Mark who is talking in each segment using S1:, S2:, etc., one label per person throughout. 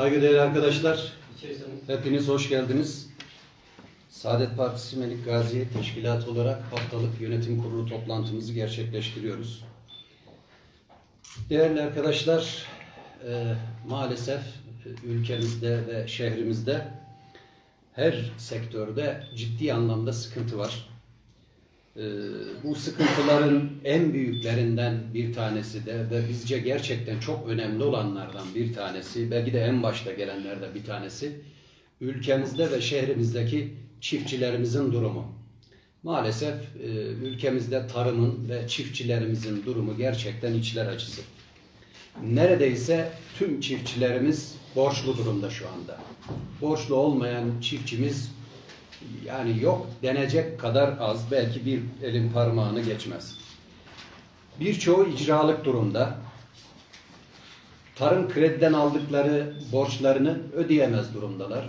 S1: Saygıdeğer arkadaşlar, hepiniz hoş geldiniz. Saadet Partisi Melik Gazi Teşkilatı olarak haftalık yönetim kurulu toplantımızı gerçekleştiriyoruz. Değerli arkadaşlar, e, maalesef e, ülkemizde ve şehrimizde her sektörde ciddi anlamda sıkıntı var. E, bu sıkıntıların en büyüklerinden bir tanesi de ve bizce gerçekten çok önemli olanlardan bir tanesi, belki de en başta gelenlerden bir tanesi, ülkemizde ve şehrimizdeki çiftçilerimizin durumu. Maalesef e, ülkemizde tarımın ve çiftçilerimizin durumu gerçekten içler acısı. Neredeyse tüm çiftçilerimiz borçlu durumda şu anda. Borçlu olmayan çiftçimiz yani yok denecek kadar az belki bir elin parmağını geçmez. Birçoğu icralık durumda. Tarım krediden aldıkları borçlarını ödeyemez durumdalar.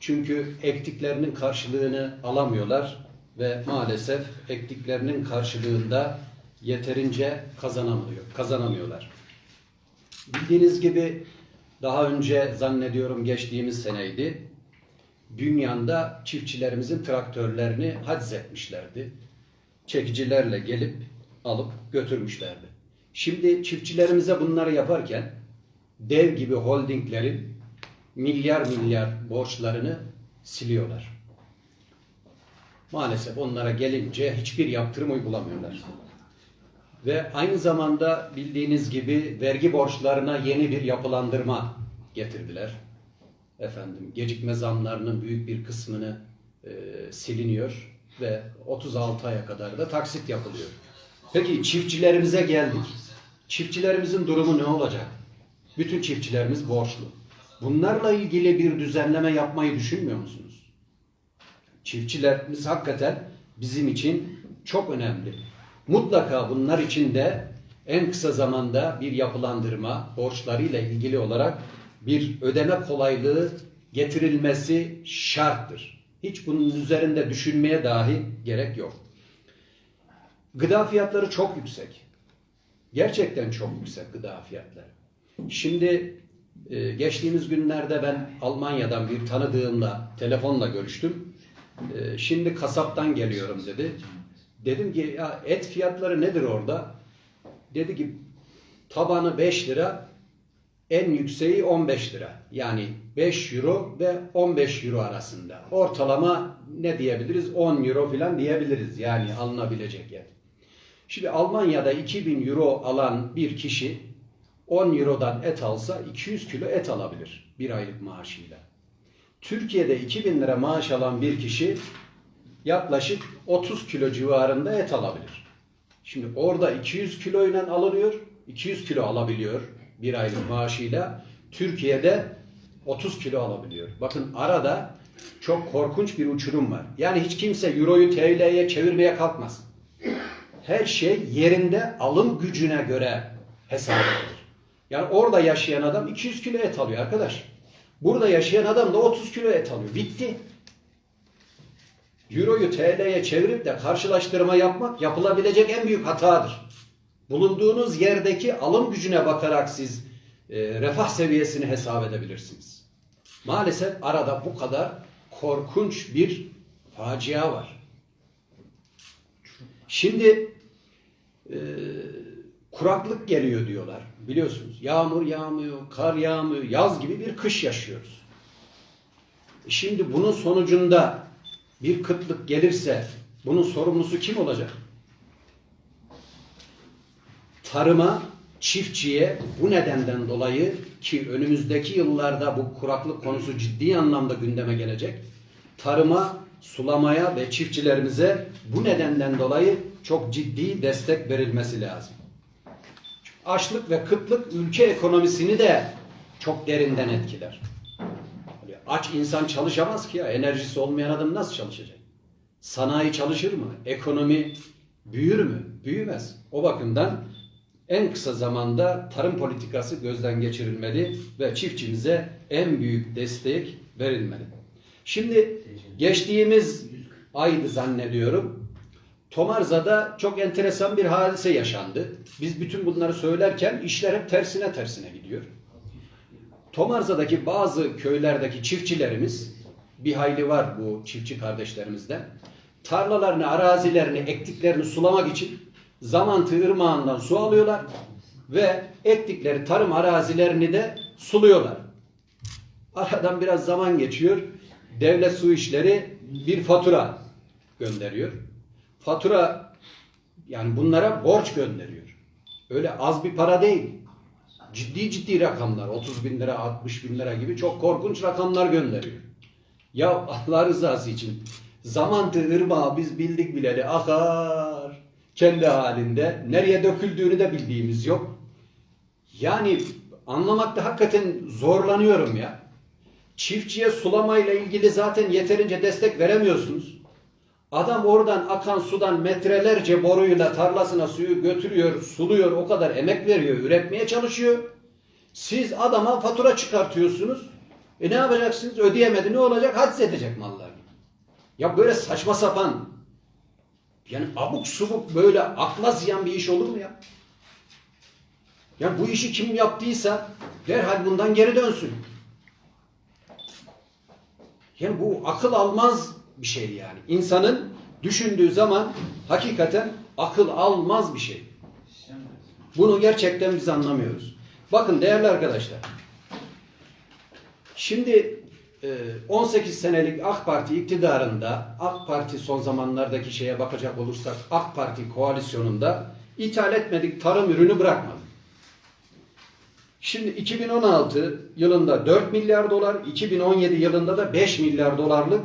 S1: Çünkü ektiklerinin karşılığını alamıyorlar ve maalesef ektiklerinin karşılığında yeterince kazanamıyor, kazanamıyorlar. Bildiğiniz gibi daha önce zannediyorum geçtiğimiz seneydi dünyanda çiftçilerimizin traktörlerini haciz etmişlerdi. Çekicilerle gelip alıp götürmüşlerdi. Şimdi çiftçilerimize bunları yaparken dev gibi holdinglerin milyar milyar borçlarını siliyorlar. Maalesef onlara gelince hiçbir yaptırım uygulamıyorlar. Ve aynı zamanda bildiğiniz gibi vergi borçlarına yeni bir yapılandırma getirdiler efendim gecikme zamlarının büyük bir kısmını e, siliniyor ve 36 aya kadar da taksit yapılıyor. Peki çiftçilerimize geldik. Çiftçilerimizin durumu ne olacak? Bütün çiftçilerimiz borçlu. Bunlarla ilgili bir düzenleme yapmayı düşünmüyor musunuz? Çiftçilerimiz hakikaten bizim için çok önemli. Mutlaka bunlar için de en kısa zamanda bir yapılandırma, borçlarıyla ilgili olarak bir ödeme kolaylığı getirilmesi şarttır. Hiç bunun üzerinde düşünmeye dahi gerek yok. Gıda fiyatları çok yüksek. Gerçekten çok yüksek gıda fiyatları. Şimdi e, geçtiğimiz günlerde ben Almanya'dan bir tanıdığımla telefonla görüştüm. E, şimdi kasaptan geliyorum dedi. Dedim ki ya et fiyatları nedir orada? Dedi ki tabanı 5 lira, en yükseği 15 lira. Yani 5 euro ve 15 euro arasında. Ortalama ne diyebiliriz? 10 euro falan diyebiliriz. Yani alınabilecek yer. Şimdi Almanya'da 2000 euro alan bir kişi 10 eurodan et alsa 200 kilo et alabilir bir aylık maaşıyla. Türkiye'de 2000 lira maaş alan bir kişi yaklaşık 30 kilo civarında et alabilir. Şimdi orada 200 kiloyla alınıyor, 200 kilo alabiliyor bir aylık maaşıyla Türkiye'de 30 kilo alabiliyor. Bakın arada çok korkunç bir uçurum var. Yani hiç kimse euroyu TL'ye çevirmeye kalkmaz. Her şey yerinde alım gücüne göre hesap edilir. Yani orada yaşayan adam 200 kilo et alıyor arkadaş. Burada yaşayan adam da 30 kilo et alıyor. Bitti. Euroyu TL'ye çevirip de karşılaştırma yapmak yapılabilecek en büyük hatadır bulunduğunuz yerdeki alım gücüne bakarak siz e, refah seviyesini hesap edebilirsiniz. Maalesef arada bu kadar korkunç bir facia var. Şimdi e, kuraklık geliyor diyorlar. Biliyorsunuz yağmur yağmıyor, kar yağmıyor, yaz gibi bir kış yaşıyoruz. Şimdi bunun sonucunda bir kıtlık gelirse bunun sorumlusu kim olacak? Tarıma, çiftçiye bu nedenden dolayı ki önümüzdeki yıllarda bu kuraklık konusu ciddi anlamda gündeme gelecek. Tarıma, sulamaya ve çiftçilerimize bu nedenden dolayı çok ciddi destek verilmesi lazım. Açlık ve kıtlık ülke ekonomisini de çok derinden etkiler. Aç insan çalışamaz ki ya. Enerjisi olmayan adam nasıl çalışacak? Sanayi çalışır mı? Ekonomi büyür mü? Büyümez. O bakımdan en kısa zamanda tarım politikası gözden geçirilmeli ve çiftçimize en büyük destek verilmeli. Şimdi geçtiğimiz aydı zannediyorum. Tomarza'da çok enteresan bir hadise yaşandı. Biz bütün bunları söylerken işler hep tersine tersine gidiyor. Tomarza'daki bazı köylerdeki çiftçilerimiz, bir hayli var bu çiftçi kardeşlerimizden, tarlalarını, arazilerini, ektiklerini sulamak için Zamantı Irmağı'ndan su alıyorlar ve ektikleri tarım arazilerini de suluyorlar. Aradan biraz zaman geçiyor. Devlet su işleri bir fatura gönderiyor. Fatura yani bunlara borç gönderiyor. Öyle az bir para değil. Ciddi ciddi rakamlar. 30 bin lira, 60 bin lira gibi çok korkunç rakamlar gönderiyor. Ya Allah rızası için zamantı ırmağı biz bildik bileli akar kendi halinde. Nereye döküldüğünü de bildiğimiz yok. Yani anlamakta hakikaten zorlanıyorum ya. Çiftçiye sulamayla ilgili zaten yeterince destek veremiyorsunuz. Adam oradan akan sudan metrelerce boruyla tarlasına suyu götürüyor, suluyor, o kadar emek veriyor, üretmeye çalışıyor. Siz adama fatura çıkartıyorsunuz. E ne yapacaksınız? Ödeyemedi ne olacak? Haciz edecek mallarını. Ya böyle saçma sapan yani abuk subuk böyle akla ziyan bir iş olur mu ya? Ya bu işi kim yaptıysa derhal bundan geri dönsün. Yani bu akıl almaz bir şey yani. İnsanın düşündüğü zaman hakikaten akıl almaz bir şey. Bunu gerçekten biz anlamıyoruz. Bakın değerli arkadaşlar. Şimdi 18 senelik AK Parti iktidarında, AK Parti son zamanlardaki şeye bakacak olursak AK Parti koalisyonunda ithal etmedik tarım ürünü bırakmadı. Şimdi 2016 yılında 4 milyar dolar, 2017 yılında da 5 milyar dolarlık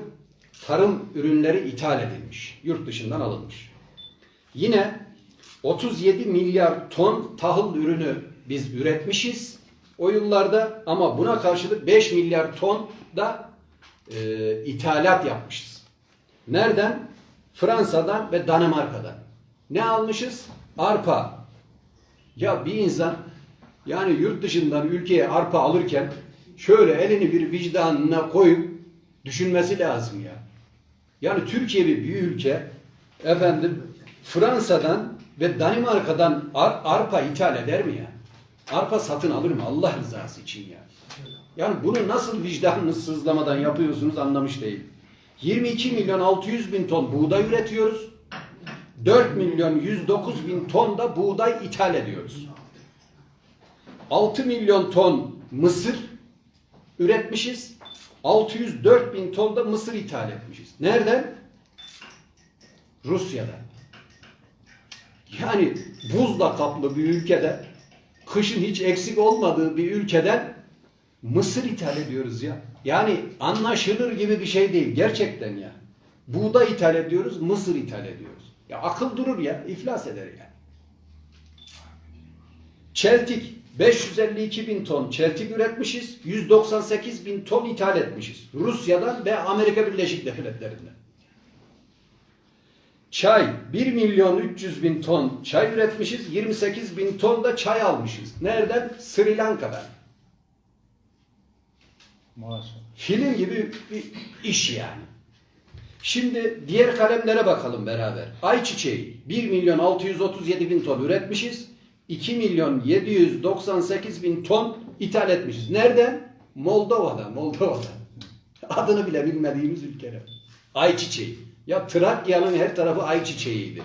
S1: tarım ürünleri ithal edilmiş. Yurt dışından alınmış. Yine 37 milyar ton tahıl ürünü biz üretmişiz o yıllarda ama buna karşılık 5 milyar ton da e, ithalat yapmışız. Nereden? Fransa'dan ve Danimarka'dan. Ne almışız? Arpa. Ya bir insan yani yurt dışından ülkeye arpa alırken şöyle elini bir vicdanına koyup düşünmesi lazım ya. Yani Türkiye bir büyük ülke efendim Fransa'dan ve Danimarka'dan ar- arpa ithal eder mi ya? Arpa satın alır mı Allah rızası için ya? Yani bunu nasıl vicdanınız sızlamadan yapıyorsunuz anlamış değil. 22 milyon 600 bin ton buğday üretiyoruz. 4 milyon 109 bin ton da buğday ithal ediyoruz. 6 milyon ton mısır üretmişiz. 604 bin ton da mısır ithal etmişiz. Nereden? Rusya'dan. Yani buzla kaplı bir ülkede, kışın hiç eksik olmadığı bir ülkeden mısır ithal ediyoruz ya. Yani anlaşılır gibi bir şey değil gerçekten ya. Buğday ithal ediyoruz, mısır ithal ediyoruz. Ya akıl durur ya, iflas eder yani. Çeltik 552 bin ton çeltik üretmişiz. 198 bin ton ithal etmişiz. Rusya'dan ve Amerika Birleşik Devletleri'nden. Çay 1 milyon 300 bin ton çay üretmişiz. 28 bin ton da çay almışız. Nereden? Sri Lanka'dan.
S2: Maşallah.
S1: Film gibi bir iş yani. Şimdi diğer kalemlere bakalım beraber. Ayçiçeği 1 milyon 637 bin ton üretmişiz. 2 milyon 798 bin ton ithal etmişiz. Nereden? Moldova'dan. Moldova'dan. Adını bile bilmediğimiz ülkeler. Ayçiçeği. Ya Trakya'nın her tarafı ayçiçeğiydi.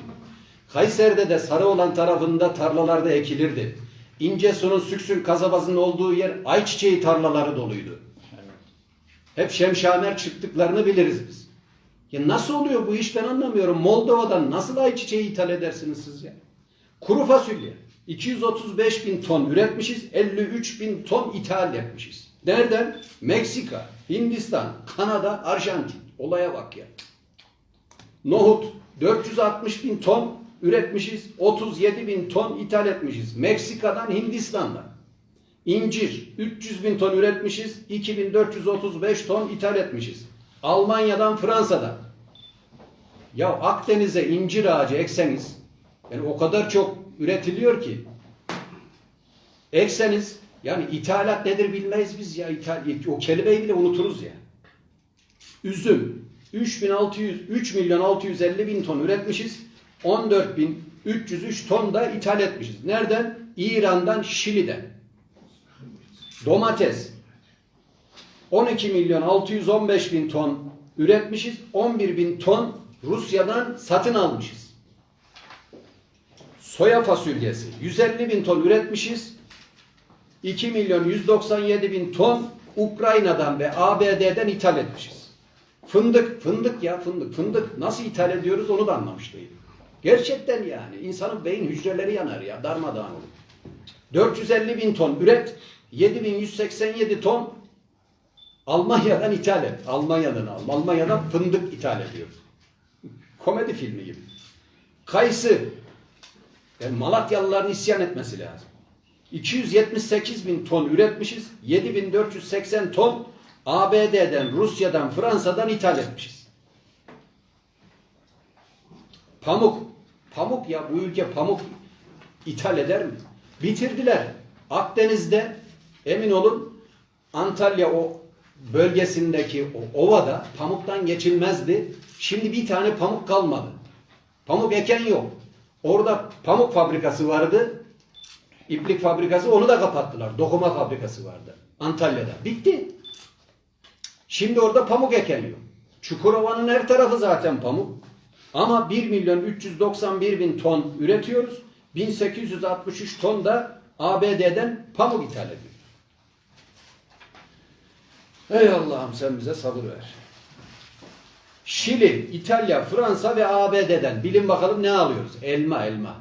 S1: Kayseri'de de Sarıoğlan tarafında tarlalarda ekilirdi. İncesu'nun Süksün kasabasının olduğu yer ayçiçeği tarlaları doluydu. Hep şemşamer çıktıklarını biliriz biz. Ya nasıl oluyor bu iş ben anlamıyorum. Moldova'dan nasıl ayçiçeği ithal edersiniz siz ya? Kuru fasulye. 235 bin ton üretmişiz, 53 bin ton ithal etmişiz. Nereden? Meksika, Hindistan, Kanada, Arjantin. Olaya bak ya. Nohut 460 bin ton üretmişiz, 37 bin ton ithal etmişiz. Meksika'dan, Hindistan'dan. İncir 300 bin ton üretmişiz, 2435 ton ithal etmişiz. Almanya'dan, Fransa'dan. Ya Akdeniz'e incir ağacı ekseniz, yani o kadar çok üretiliyor ki, ekseniz, yani ithalat nedir bilmeyiz biz ya, ithal, o kelimeyi bile unuturuz ya. Üzüm 3600, 3 milyon 650 bin ton üretmişiz, 14 bin 303 ton da ithal etmişiz. Nereden? İran'dan, Şili'den. Domates 12 milyon 615 bin ton üretmişiz. 11 bin ton Rusya'dan satın almışız. Soya fasulyesi 150 bin ton üretmişiz. 2 milyon 197 bin ton Ukrayna'dan ve ABD'den ithal etmişiz. Fındık, fındık ya fındık. Fındık nasıl ithal ediyoruz onu da anlamış değilim. Gerçekten yani insanın beyin hücreleri yanar ya darmadağın olur. 450 bin ton üret, 7187 ton Almanya'dan ithal et. Almanya'dan al. Almanya'dan fındık ithal ediyoruz. Komedi filmi gibi. Kayısı. Yani Malatyalıların isyan etmesi lazım. 278 bin ton üretmişiz. 7480 ton ABD'den, Rusya'dan, Fransa'dan ithal etmişiz. Pamuk. Pamuk ya bu ülke pamuk ithal eder mi? Bitirdiler. Akdeniz'de emin olun Antalya o bölgesindeki o ovada pamuktan geçilmezdi. Şimdi bir tane pamuk kalmadı. Pamuk eken yok. Orada pamuk fabrikası vardı. İplik fabrikası onu da kapattılar. Dokuma fabrikası vardı. Antalya'da. Bitti. Şimdi orada pamuk eken yok. Çukurova'nın her tarafı zaten pamuk. Ama 1 milyon 391 bin ton üretiyoruz. 1863 ton da ABD'den pamuk ithal ediyoruz. Ey Allah'ım sen bize sabır ver. Şili, İtalya, Fransa ve ABD'den bilin bakalım ne alıyoruz? Elma, elma.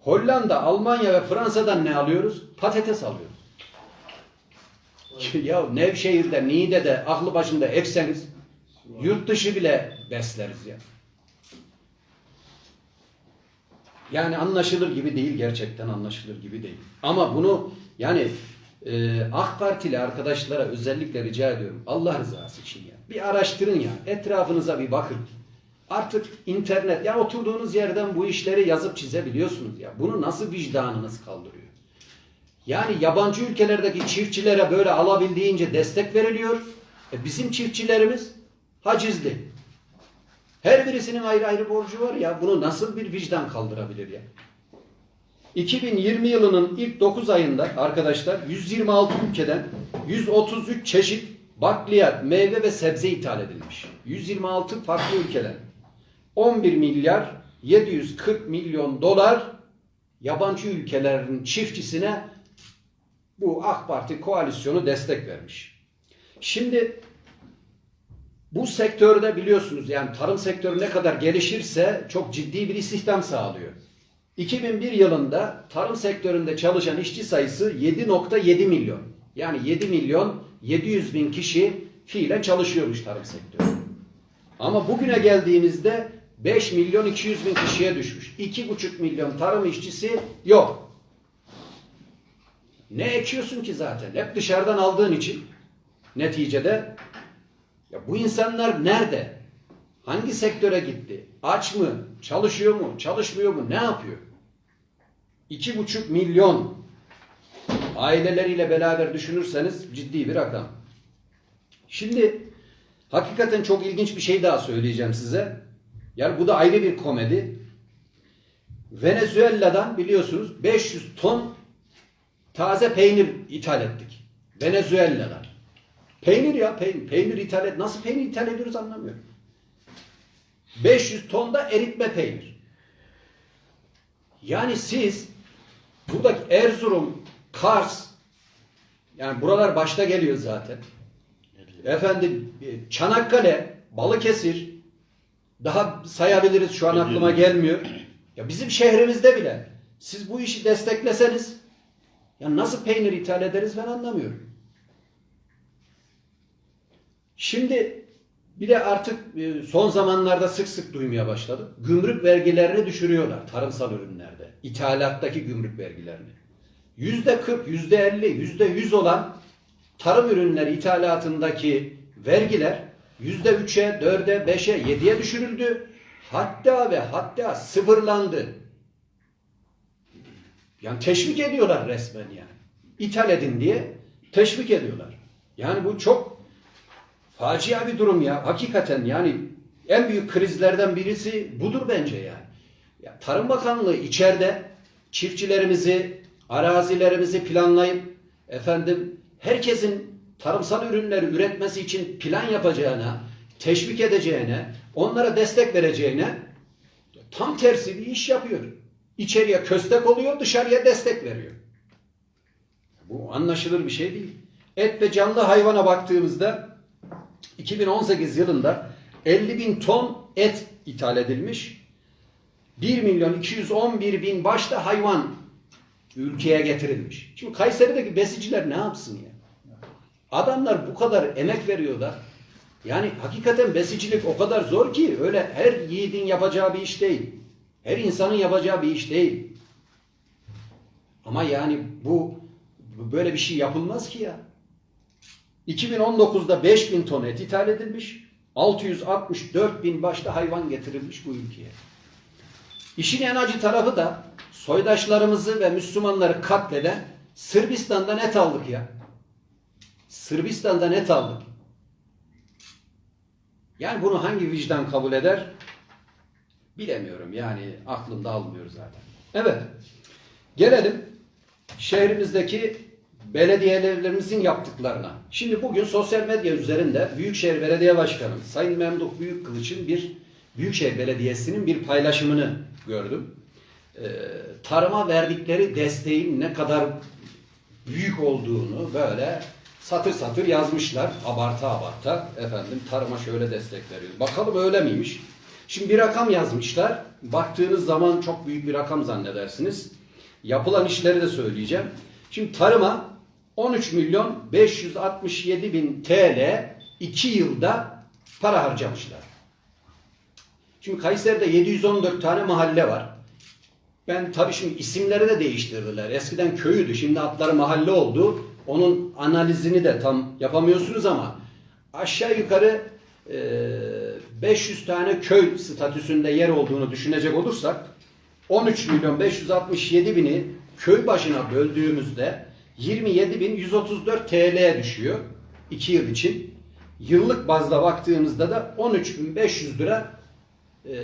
S1: Hollanda, Almanya ve Fransa'dan ne alıyoruz? Patates alıyoruz. Ya Nevşehir'de, Niğde'de, aklı başında ekseniz yurt dışı bile besleriz ya. Yani anlaşılır gibi değil gerçekten anlaşılır gibi değil. Ama bunu yani e, AK Partili arkadaşlara özellikle rica ediyorum. Allah rızası için ya. Bir araştırın ya. Etrafınıza bir bakın. Artık internet ya oturduğunuz yerden bu işleri yazıp çizebiliyorsunuz ya. Bunu nasıl vicdanınız kaldırıyor? Yani yabancı ülkelerdeki çiftçilere böyle alabildiğince destek veriliyor. E bizim çiftçilerimiz hacizli. Her birisinin ayrı ayrı borcu var ya. Bunu nasıl bir vicdan kaldırabilir ya? 2020 yılının ilk 9 ayında arkadaşlar 126 ülkeden 133 çeşit bakliyat, meyve ve sebze ithal edilmiş. 126 farklı ülkeden. 11 milyar 740 milyon dolar yabancı ülkelerin çiftçisine bu AK Parti koalisyonu destek vermiş. Şimdi bu sektörde biliyorsunuz yani tarım sektörü ne kadar gelişirse çok ciddi bir istihdam sağlıyor. 2001 yılında tarım sektöründe çalışan işçi sayısı 7.7 milyon. Yani 7 milyon 700 bin kişi fiilen çalışıyormuş tarım sektörü. Ama bugüne geldiğimizde 5 milyon 200 bin kişiye düşmüş. 2,5 milyon tarım işçisi yok. Ne ekiyorsun ki zaten? Hep dışarıdan aldığın için neticede ya bu insanlar nerede? Hangi sektöre gitti? Aç mı? Çalışıyor mu? Çalışmıyor mu? Ne yapıyor? İki buçuk milyon aileleriyle beraber düşünürseniz ciddi bir rakam. Şimdi hakikaten çok ilginç bir şey daha söyleyeceğim size. Yani bu da ayrı bir komedi. Venezuela'dan biliyorsunuz 500 ton taze peynir ithal ettik. Venezuela'dan. Peynir ya peynir. Peynir ithal et. Nasıl peynir ithal ediyoruz anlamıyorum. 500 ton da eritme peynir. Yani siz buradaki Erzurum, Kars yani buralar başta geliyor zaten. Efendim e, Çanakkale, Balıkesir daha sayabiliriz şu an aklıma gelmiyor. Ya bizim şehrimizde bile siz bu işi destekleseniz ya nasıl peynir ithal ederiz ben anlamıyorum. Şimdi bir de artık e, son zamanlarda sık sık duymaya başladık. Gümrük vergilerini düşürüyorlar tarımsal ürünlerde. İthalattaki gümrük vergilerini. Yüzde 40, yüzde 50, yüzde 100 olan tarım ürünleri ithalatındaki vergiler yüzde 3'e, 4'e, 5'e, 7'ye düşürüldü. Hatta ve hatta sıfırlandı. Yani teşvik ediyorlar resmen yani. İthal edin diye teşvik ediyorlar. Yani bu çok facia bir durum ya. Hakikaten yani en büyük krizlerden birisi budur bence yani. Ya, Tarım Bakanlığı içeride çiftçilerimizi, arazilerimizi planlayıp efendim herkesin tarımsal ürünleri üretmesi için plan yapacağına, teşvik edeceğine, onlara destek vereceğine tam tersi bir iş yapıyor. İçeriye köstek oluyor, dışarıya destek veriyor. Bu anlaşılır bir şey değil. Et ve canlı hayvana baktığımızda 2018 yılında 50 bin ton et ithal edilmiş. 1 milyon 211 bin başta hayvan ülkeye getirilmiş. Şimdi Kayseri'deki besiciler ne yapsın ya? Adamlar bu kadar emek veriyorlar. Yani hakikaten besicilik o kadar zor ki öyle her yiğidin yapacağı bir iş değil. Her insanın yapacağı bir iş değil. Ama yani bu böyle bir şey yapılmaz ki ya. 2019'da 5000 ton et ithal edilmiş. 664 bin başta hayvan getirilmiş bu ülkeye. İşin en acı tarafı da soydaşlarımızı ve Müslümanları katleden Sırbistan'dan et aldık ya. Sırbistan'dan et aldık. Yani bunu hangi vicdan kabul eder? Bilemiyorum yani aklımda almıyor zaten. Evet. Gelelim şehrimizdeki belediyelerimizin yaptıklarına. Şimdi bugün sosyal medya üzerinde Büyükşehir Belediye Başkanı Sayın Memduh Büyükkılıç'ın bir Büyükşehir Belediyesi'nin bir paylaşımını gördüm. Ee, tarıma verdikleri desteğin ne kadar büyük olduğunu böyle satır satır yazmışlar. Abarta abarta efendim tarıma şöyle destek veriyoruz. Bakalım öyle miymiş? Şimdi bir rakam yazmışlar. Baktığınız zaman çok büyük bir rakam zannedersiniz. Yapılan işleri de söyleyeceğim. Şimdi tarıma 13 milyon 567 bin TL 2 yılda para harcamışlar. Şimdi Kayseri'de 714 tane mahalle var. Ben tabii şimdi isimleri de değiştirdiler. Eskiden köyüydü, şimdi adları mahalle oldu. Onun analizini de tam yapamıyorsunuz ama aşağı yukarı e, 500 tane köy statüsünde yer olduğunu düşünecek olursak 13 milyon 567 bini köy başına böldüğümüzde 27 bin 134 TL'ye düşüyor 2 yıl için. Yıllık bazda baktığımızda da 13 bin 500 lira e,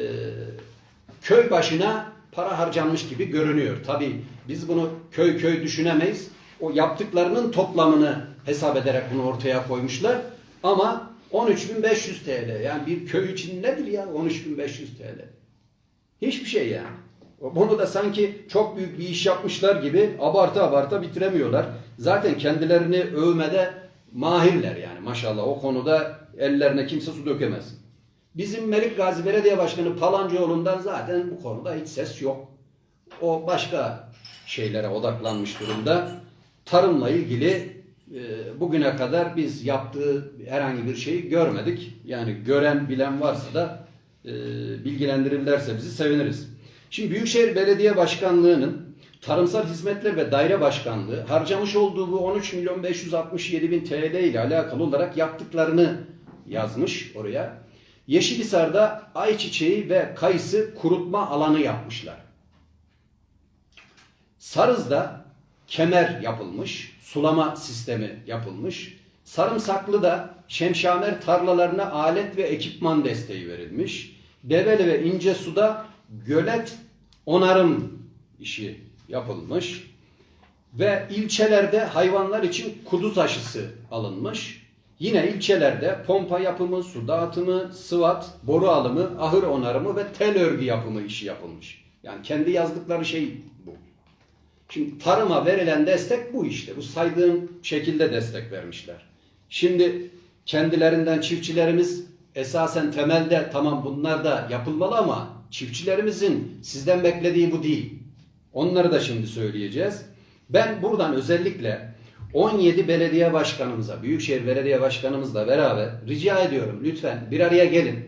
S1: köy başına para harcanmış gibi görünüyor. Tabi biz bunu köy köy düşünemeyiz. O yaptıklarının toplamını hesap ederek bunu ortaya koymuşlar. Ama 13.500 TL yani bir köy için nedir ya 13.500 TL? Hiçbir şey yani. Bunu da sanki çok büyük bir iş yapmışlar gibi abarta abarta bitiremiyorlar. Zaten kendilerini övmede mahirler yani maşallah o konuda ellerine kimse su dökemez. Bizim Melik Gazi Belediye Başkanı Palancıoğlu'ndan zaten bu konuda hiç ses yok. O başka şeylere odaklanmış durumda. Tarımla ilgili bugüne kadar biz yaptığı herhangi bir şeyi görmedik. Yani gören bilen varsa da e, bilgilendirirlerse bizi seviniriz. Şimdi Büyükşehir Belediye Başkanlığı'nın Tarımsal Hizmetler ve Daire Başkanlığı harcamış olduğu bu 13 milyon 567 bin TL ile alakalı olarak yaptıklarını yazmış oraya. Yeşilhisar'da ayçiçeği ve kayısı kurutma alanı yapmışlar. Sarız'da kemer yapılmış, sulama sistemi yapılmış. Sarımsaklı'da şemşamer tarlalarına alet ve ekipman desteği verilmiş. Develi ve İncesu'da gölet onarım işi yapılmış. Ve ilçelerde hayvanlar için kuduz aşısı alınmış. Yine ilçelerde pompa yapımı, su dağıtımı, sıvat, boru alımı, ahır onarımı ve tel örgü yapımı işi yapılmış. Yani kendi yazdıkları şey bu. Şimdi tarıma verilen destek bu işte. Bu saydığım şekilde destek vermişler. Şimdi kendilerinden çiftçilerimiz esasen temelde tamam bunlar da yapılmalı ama çiftçilerimizin sizden beklediği bu değil. Onları da şimdi söyleyeceğiz. Ben buradan özellikle 17 belediye başkanımıza, Büyükşehir Belediye Başkanımızla beraber rica ediyorum lütfen bir araya gelin.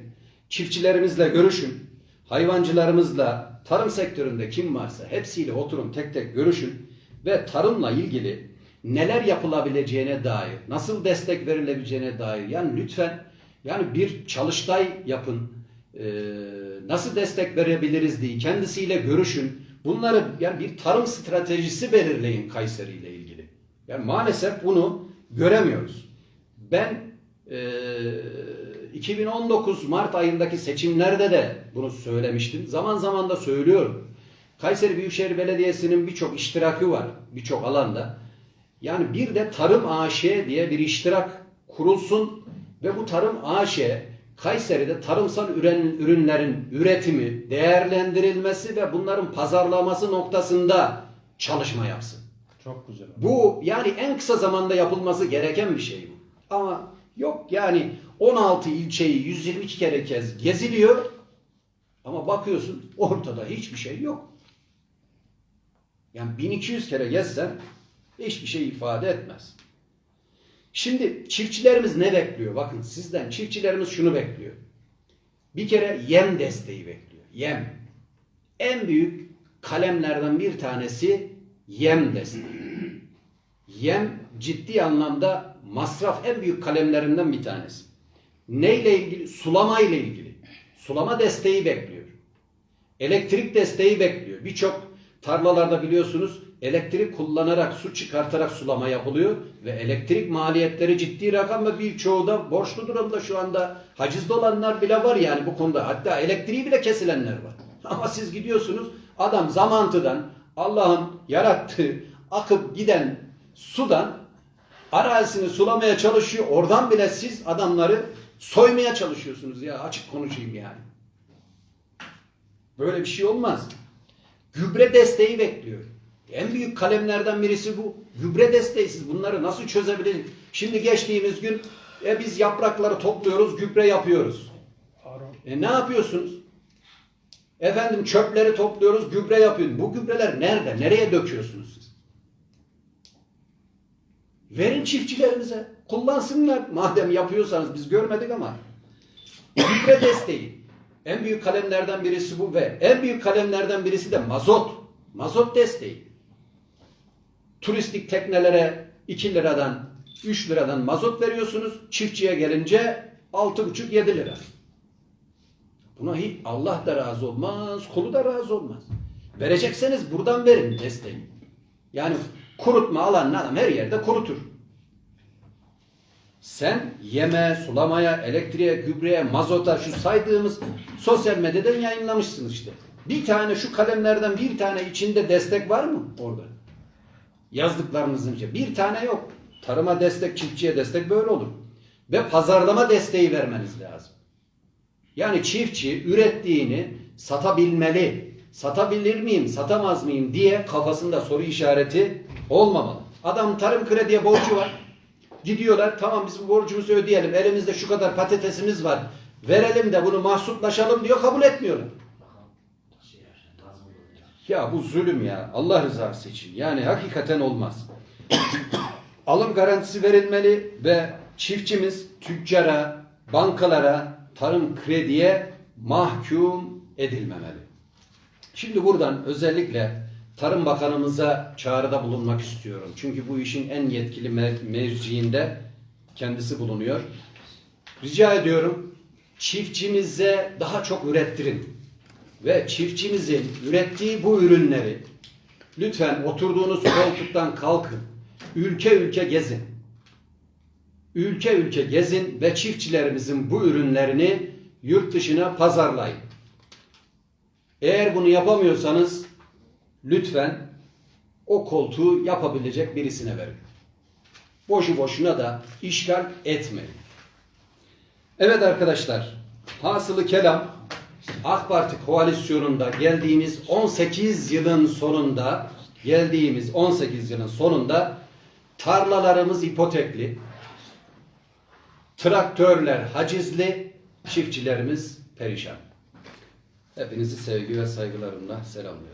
S1: Çiftçilerimizle görüşün. Hayvancılarımızla, tarım sektöründe kim varsa hepsiyle oturun tek tek görüşün. Ve tarımla ilgili neler yapılabileceğine dair, nasıl destek verilebileceğine dair yani lütfen yani bir çalıştay yapın. Ee, nasıl destek verebiliriz diye kendisiyle görüşün. Bunları yani bir tarım stratejisi belirleyin Kayseri ile ilgili. Yani maalesef bunu göremiyoruz. Ben e, 2019 Mart ayındaki seçimlerde de bunu söylemiştim. Zaman zaman da söylüyorum. Kayseri Büyükşehir Belediyesi'nin birçok iştirakı var birçok alanda. Yani bir de Tarım AŞ diye bir iştirak kurulsun ve bu Tarım AŞ Kayseri'de tarımsal üren- ürünlerin üretimi, değerlendirilmesi ve bunların pazarlaması noktasında çalışma yapsın.
S2: Çok güzel.
S1: Bu yani en kısa zamanda yapılması gereken bir şey bu. Ama yok yani 16 ilçeyi 122 kere kez geziliyor ama bakıyorsun ortada hiçbir şey yok. Yani 1200 kere gezsen hiçbir şey ifade etmez. Şimdi çiftçilerimiz ne bekliyor? Bakın sizden çiftçilerimiz şunu bekliyor. Bir kere yem desteği bekliyor. Yem. En büyük kalemlerden bir tanesi yem desteği. Yem ciddi anlamda masraf en büyük kalemlerinden bir tanesi. Neyle ilgili? Sulama ile ilgili. Sulama desteği bekliyor. Elektrik desteği bekliyor. Birçok tarlalarda biliyorsunuz elektrik kullanarak, su çıkartarak sulama yapılıyor ve elektrik maliyetleri ciddi rakam ve birçoğu da borçlu durumda şu anda. Hacizde olanlar bile var yani bu konuda. Hatta elektriği bile kesilenler var. Ama siz gidiyorsunuz adam zamantıdan Allah'ın yarattığı akıp giden sudan arazisini sulamaya çalışıyor. Oradan bile siz adamları soymaya çalışıyorsunuz ya açık konuşayım yani. Böyle bir şey olmaz. Gübre desteği bekliyor. En büyük kalemlerden birisi bu. Gübre desteği siz bunları nasıl çözebiliriz? Şimdi geçtiğimiz gün e, biz yaprakları topluyoruz, gübre yapıyoruz. E ne yapıyorsunuz? Efendim çöpleri topluyoruz, gübre yapıyoruz. Bu gübreler nerede? Nereye döküyorsunuz siz? Verin çiftçilerimize. Kullansınlar. Madem yapıyorsanız biz görmedik ama. Gübre desteği. En büyük kalemlerden birisi bu ve en büyük kalemlerden birisi de mazot. Mazot desteği. Turistik teknelere 2 liradan 3 liradan mazot veriyorsunuz. Çiftçiye gelince 6,5-7 lira. Buna hiç Allah da razı olmaz, kulu da razı olmaz. Verecekseniz buradan verin desteği. Yani kurutma alan adam her yerde kurutur. Sen yeme, sulamaya, elektriğe, gübreye, mazota şu saydığımız sosyal medyadan yayınlamışsın işte. Bir tane şu kalemlerden bir tane içinde destek var mı orada? Yazdıklarınızın içinde. Bir tane yok. Tarıma destek, çiftçiye destek böyle olur. Ve pazarlama desteği vermeniz lazım. Yani çiftçi ürettiğini satabilmeli. Satabilir miyim, satamaz mıyım diye kafasında soru işareti olmamalı. Adam tarım krediye borcu var. Gidiyorlar tamam biz bu borcumuzu ödeyelim. Elimizde şu kadar patatesimiz var. Verelim de bunu mahsuplaşalım diyor kabul etmiyorlar. Ya bu zulüm ya Allah rızası için. Yani hakikaten olmaz. Alım garantisi verilmeli ve çiftçimiz tüccara, bankalara, tarım krediye mahkum edilmemeli. Şimdi buradan özellikle Tarım Bakanımıza çağrıda bulunmak istiyorum. Çünkü bu işin en yetkili mer- kendisi bulunuyor. Rica ediyorum çiftçimize daha çok ürettirin. Ve çiftçimizin ürettiği bu ürünleri lütfen oturduğunuz koltuktan kalkın. Ülke ülke gezin. Ülke ülke gezin ve çiftçilerimizin bu ürünlerini yurt dışına pazarlayın. Eğer bunu yapamıyorsanız lütfen o koltuğu yapabilecek birisine verin. Boşu boşuna da işgal etmeyin. Evet arkadaşlar, hasılı kelam AK Parti koalisyonunda geldiğimiz 18 yılın sonunda geldiğimiz 18 yılın sonunda tarlalarımız ipotekli, traktörler hacizli, çiftçilerimiz perişan. Hepinizi sevgi ve saygılarımla selamlıyorum.